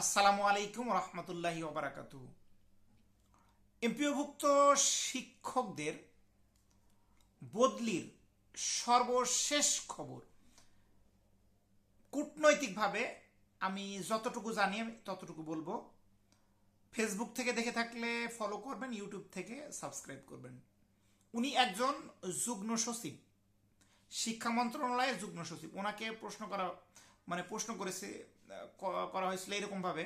আসসালামু আলাইকুম রহমতুল্লাহি ওবরাকাত এমপিওভুক্ত শিক্ষকদের বদলির সর্বশেষ খবর। কূটনৈতিকভাবে আমি যতটুকু জানি, আমি ততটুকু বলব। ফেসবুক থেকে দেখে থাকলে ফলো করবেন ইউটিউব থেকে সাবস্ক্রাইব করবেন। উনি একজন যুগ্ম সচিব। শিক্ষা মন্ত্রণালয়ের যুগ্ম সচিব। ওনাকে প্রশ্ন করা মানে প্রশ্ন করেছে করা হয়েছিল এরকমভাবে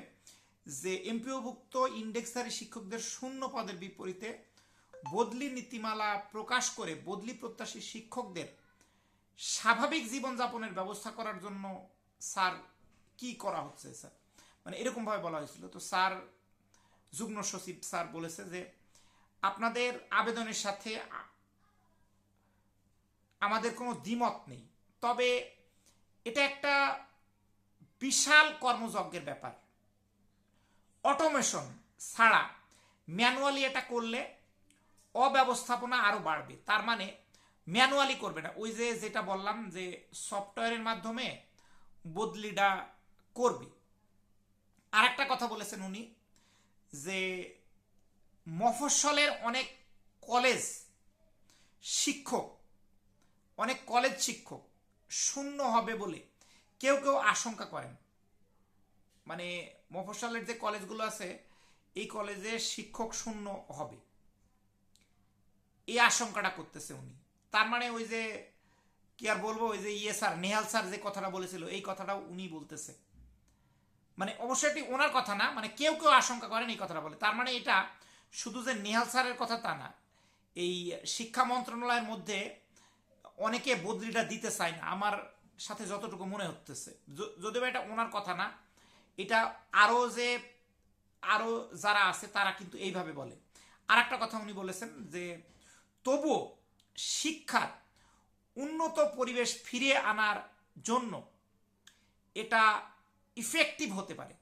যে এমপিওভুক্ত ইন্ডেক্সারি শিক্ষকদের শূন্য পদের বিপরীতে বদলি নীতিমালা প্রকাশ করে বদলি প্রত্যাশী শিক্ষকদের স্বাভাবিক জীবনযাপনের ব্যবস্থা করার জন্য স্যার কি করা হচ্ছে, স্যার? মানে এরকমভাবে বলা হয়েছিল। তো স্যার, যুগ্ম সচিব স্যার বলেছে যে আপনাদের আবেদনের সাথে আমাদের কোনো দ্বিমত নেই। তবে এটা একটা বিশাল কর্মযজ্ঞের ব্যাপার। অটোমেশন ছাড়া ম্যানুয়ালি এটা করলে অব্যবস্থাপনা আরও বাড়বে। তার মানে ম্যানুয়ালি করবে না। ওই যে যেটা বললাম যে সফটওয়্যারের মাধ্যমে বদলিটা করবে। আর একটা কথা বলেছেন উনি যে মফস্বলের অনেক কলেজ শিক্ষক, অনেক কলেজ শিক্ষক শূন্য হবে বলে কেউ কেউ আশঙ্কা করেন। মানে মফস্বলের যে কলেজগুলো আছে, এই কলেজে শিক্ষক শূন্য হবে। এই আশঙ্কাটা করতেছে উনি। তার মানে ওই যে, কি আর বলব, ওই যে ইয়ে স্যার, নেহাল স্যার যে কথাটা বলেছিল, এই কথাটাও উনি বলতেছে। মানে অবশ্যই এটি ওনার কথা না মানে কেউ কেউ আশঙ্কা করেন এই কথাটা বলে। তার মানে এটা শুধু যে নেহাল স্যারের কথা তা না, এই শিক্ষা মন্ত্রণালয়ের মধ্যে অনেকে বদলিটা দিতে চায় না। আমার সাথে যতটুকু মনে হতেছে যদিও এটা ওনার কথা না, এটা আরও যে, আরও যারা আছে তারা কিন্তু এইভাবে বলে। আর একটা কথা উনি বলেছেন যে, তবুও শিক্ষার উন্নত পরিবেশ ফিরিয়ে আনার জন্য এটা ইফেক্টিভ হতে পারে।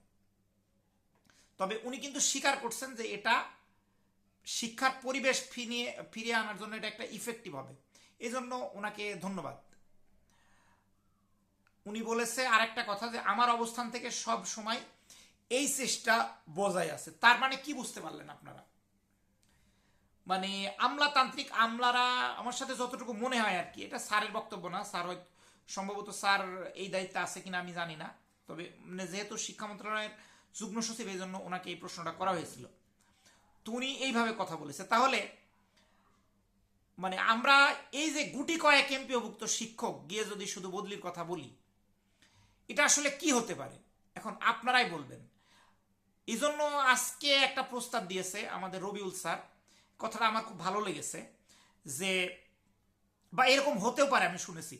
তবে উনি কিন্তু স্বীকার করছেন যে এটা শিক্ষার পরিবেশ ফিরিয়ে ফিরিয়ে আনার জন্য এটা একটা ইফেক্টিভ হবে। এই জন্য ওনাকে ধন্যবাদ। উনি বলেছে আর একটা কথা যে আমার অবস্থান থেকে সব সময় এই চেষ্টা বজায় আছে। তার মানে কি বুঝতে পারলেন আপনারা? মানে আমলাতান্ত্রিক আমলারা, আমার সাথে যতটুকু মনে হয় আর কি, এটা স্যারের বক্তব্য না, স্যার হয়তো সম্ভবত স্যার এই দায়িত্বে আছে কিনা আমি জানি না। তবে মানে যেহেতু শিক্ষা মন্ত্রণালয়ের যুগ্ম সচিব, এই জন্য ওনাকে এই প্রশ্নটা করা হয়েছিল। তো উনি এইভাবে কথা বলেছে। তাহলে মানে আমরা এই যে গুটি কয়েক এমপিওভুক্ত শিক্ষক, গিয়ে যদি শুধু বদলির কথা বলি এটা আসলে কি হতে পারে? এখন আপনারাই বলবেন। এই জন্য আজকে একটা প্রস্তাব দিয়েছে আমাদের রবিউল স্যার। কথাটা আমার খুব ভালো লেগেছে যে, বা এরকম হতেও পারে আমি শুনেছি।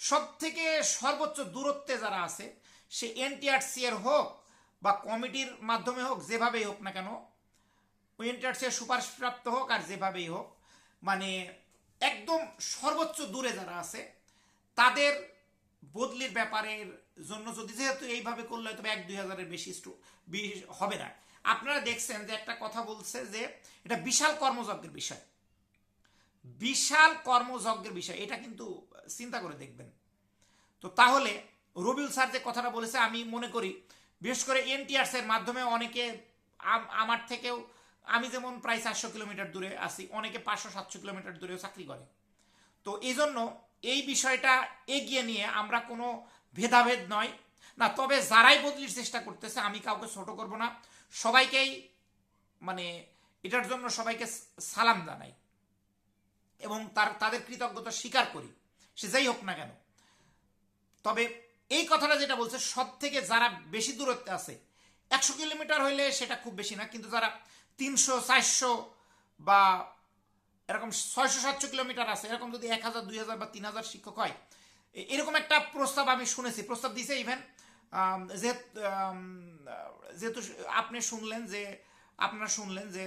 সব থেকে সর্বোচ্চ দূরত্বে যারা আছে, সে এনটিআরসি এর হোক বা কমিটির মাধ্যমে হোক, যেভাবেই হোক না কেন এনটিআরসি এর সুপারিশপ্রাপ্ত হোক আর যেভাবেই হোক মানে একদম সর্বোচ্চ দূরে যারা আছে, তাদের বদলির ব্যাপারের জন্য যদি যেহেতু এইভাবে করলে হয়তো এক দুই হাজারের বেশি হবে না। আপনারা দেখছেন যে একটা কথা বলছে যে এটা বিশাল কর্মযজ্ঞের বিষয়। বিশাল কর্মযজ্ঞের বিষয়। এটা কিন্তু চিন্তা করে দেখবেন। তো তাহলে রবিউল স্যার যে কথাটা বলেছে, আমি মনে করি, বিশেষ করে এনটিআরস এর মাধ্যমে অনেকে আমার থেকেও, আমি যেমন প্রায় চারশো কিলোমিটার দূরে আছি, অনেকে পাঁচশো, সাতশো কিলোমিটার দূরেও চাকরি করে। তো এই জন্য এই বিষয়টা এগিয়ে নিয়ে আমরা কোনো ভেদাভেদ নয়। না, তবে যারাই বদলির চেষ্টা করতেছে, আমি কাউকে ছোট করব না। সবাইকেই মানে এটার জন্য সবাইকে সালাম জানাই এবং তার, তাদের কৃতজ্ঞতা স্বীকার করি, সে যাই হোক না কেন। তবে এই কথাটা যেটা বলছে সব থেকে যারা বেশি দূরত্বে আছে, একশো কিলোমিটার হইলে সেটা খুব বেশি না, কিন্তু যারা তিনশো, চারশো বা এরকম ছয়শো, সাতশো কিলোমিটার আছে, এরকম যদি এক হাজার, দুই হাজার বা তিন হাজার শিক্ষক হয় এরকম একটা প্রস্তাব আমি শুনেছি। প্রস্তাব দিছে ইভেন যেহেতু আপনি শুনলেন যে, আপনারা শুনলেন যে,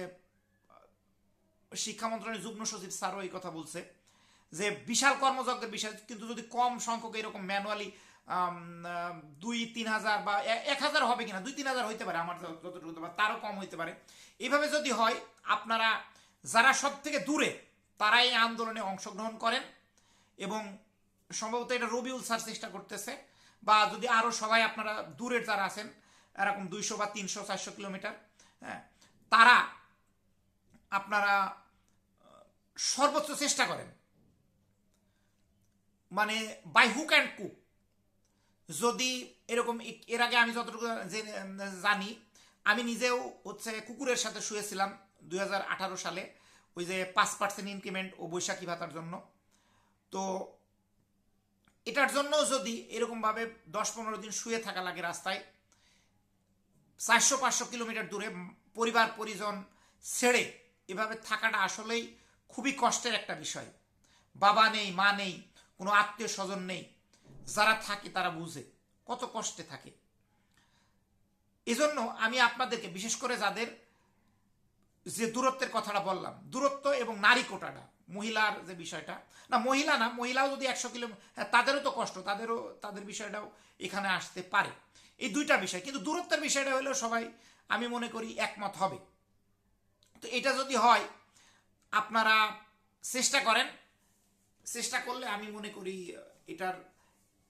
শিক্ষা মন্ত্রণালয়ের যুগ্ম সচিব স্যারও এই কথা বলছে যে, বিশাল কর্মযজ্ঞের বিষয়, কিন্তু যদি কম সংখ্যক এরকম ম্যানুয়ালি দুই, তিন হাজার বা এক হাজার হবে কিনা, দুই, তিন হাজার হইতে পারে আমার যতটুকু হতে পারে, তারও কম হইতে পারে। এইভাবে যদি হয়, আপনারা যারা সব থেকে দূরে তারা এই আন্দোলনে অংশগ্রহণ করেন এবং সম্ভবত এটা রবিউল স্যার চেষ্টা করতেছে, বা যদি আরও সবাই আপনারা দূরের যারা আছেন, এরকম দুইশো বা তিনশো, চারশো কিলোমিটার হ্যাঁ তারা আপনারা সর্বোচ্চ চেষ্টা করেন। মানে বাই হুক অ্যান্ড কুক যদি এরকম এর আগে আমি যতটুকু জানি, আমি নিজেও হচ্ছে কুকুরের সাথে শুয়েছিলাম দুই হাজার আঠারো সালে, ওই যে পাঁচ পার্সেন্ট ইনক্রিমেন্ট ও বৈশাখী ভাতার জন্য। তো এটার জন্য যদি এরকমভাবে দশ পনেরো দিন শুয়ে থাকা লাগে রাস্তায় চারশো পাঁচশো কিলোমিটার দূরে পরিবার, পরিজন ছেড়ে এভাবে থাকাটা আসলেই খুবই কষ্টের একটা বিষয়। বাবা নেই, মা নেই, কোনো আত্মীয় স্বজন নেই, যারা থাকে তারা বুঝে কত কষ্টে থাকে। এজন্য আমি আপনাদেরকে, বিশেষ করে যাদের যে দূরত্বের কথাটা বললাম, দূরত্ব এবং নারী কোটাটা মহিলার যে বিষয়টা, না, মহিলা না, মহিলাও যদি একশো কিলোমিটার হ্যাঁ তাদেরও তো কষ্ট, তাদেরও, তাদের বিষয়টাও এখানে আসতে পারে। এই দুইটা বিষয়, কিন্তু দূরত্বের বিষয়টা হলেও সবাই, আমি মনে করি, একমত হবে। তো এটা যদি হয়, আপনারা চেষ্টা করেন, চেষ্টা করলে আমি মনে করি এটার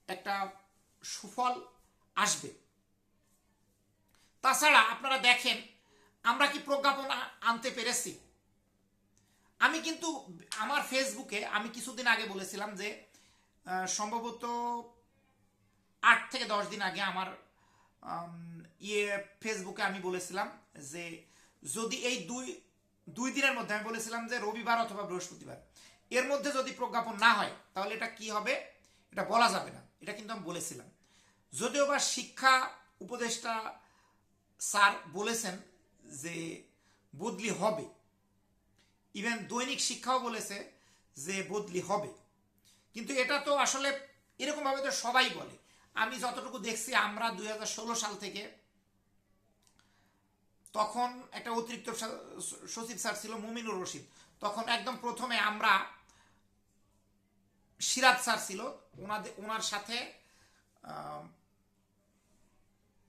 একটা সুফল আসবে। তাছাড়া আপনারা দেখেন, আমরা কি প্রজ্ঞাপন আনতে পেরেছি? আমি কিন্তু আমার ফেসবুকে আমি কিছুদিন আগে বলেছিলাম যে সম্ভবত আট থেকে দশ দিন আগে আমার ইয়ে ফেসবুকে আমি বলেছিলাম যে, যদি এই দুই দুই দিনের মধ্যে আমি বলেছিলাম যে রবিবার অথবা বৃহস্পতিবার, এর মধ্যে যদি প্রজ্ঞাপন না হয়, তাহলে এটা কি হবে? এটা বলা যাবে না। এটা কিন্তু আমি বলেছিলাম। যদিও বা শিক্ষা উপদেষ্টা স্যার বলেছেন যে বদলি হবে ইভেন দৈনিক শিক্ষাও বলেছে যে বদলি হবে। কিন্তু এটা তো আসলে এরকমভাবে তো সবাই বলে। আমি যতটুকু দেখছি, আমরা দুই হাজার ষোলো সাল থেকে তখন একটা অতিরিক্ত সচিব স্যার ছিল মুমিনুর রশিদ। তখন একদম প্রথমে আমরা সিরাজ স্যার ছিল। ওনাদের ওনার সাথে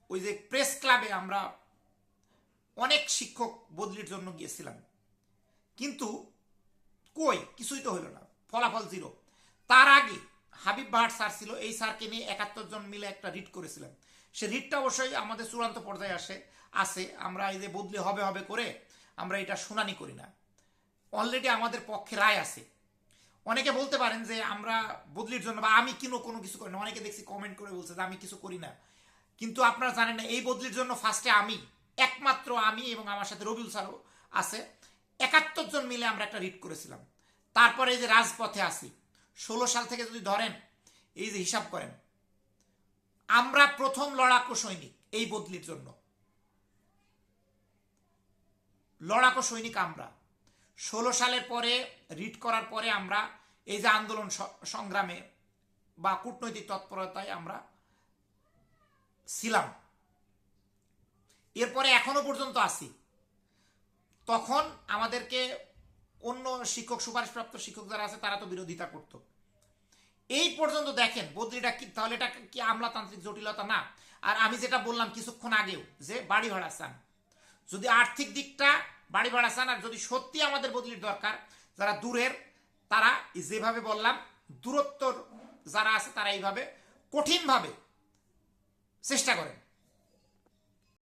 ওই যে প্রেস ক্লাবে আমরা অনেক শিক্ষক বদলির জন্য গিয়েছিলাম। কিন্তু কই? কিছুই তো হলো না। ফলাফল জিরো। তার আগে হাবিব বাহার স্যার ছিল। এই স্যারকে নিয়ে একাত্তর জন মিলে একটা রিট করেছিলাম সে রিটটা অবশ্যই আমাদের চূড়ান্ত পর্যায়ে আসে আসে আমরা এই যে বদলি হবে হবে করে আমরা এটা শুনানি করি না। অলরেডি আমাদের পক্ষে রায় আছে। অনেকে বলতে পারেন যে আমরা বদলির জন্য বা আমি কিনো কোনো কিছু করি না। অনেকে দেখছি কমেন্ট করে বলছে যে আমি কিছু করি না। কিন্তু আপনারা জানেন না, এই বদলির জন্য ফার্স্টে আমি, একমাত্র আমি এবং আমার সাথে রবিউল স্যারও আছে। একাত্তর জন মিলে আমরা একটা রিট করেছিলাম। তারপরে এই যে রাজপথে আসি, ষোলো সাল থেকে যদি ধরেন, এই যে হিসাব করেন, আমরা প্রথম লড়াকু সৈনিক এই বদলির জন্য। লড়াকু সৈনিক আমরা। ষোলো সালের পরে, রিট করার পরে আমরা এই যে আন্দোলন সংগ্রামে বা কূটনৈতিক তৎপরতায় আমরা ছিলাম। এরপরে এখনও পর্যন্ত আছি তখন আমাদেরকে অন্য শিক্ষক, সুপারিশপ্রাপ্ত শিক্ষক যারা আছে, তারা তো বিরোধিতা করত। এই পর্যন্ত দেখেন, বদলিটা কি, তাহলে এটা কি আমলাতান্ত্রিক জটিলতা? না। আর আমি যেটা বললাম কিছুক্ষণ আগেও, যে বাড়ি ভাড়া চান। যদি আর্থিক দিকটা বাড়ি ভাড়া চান, আর যদি সত্যি আমাদের বদলির দরকার, যারা দূরের, তারা যেভাবে বললাম, দূরত্বর যারা আছে, তারা এইভাবে কঠিনভাবে চেষ্টা করেন।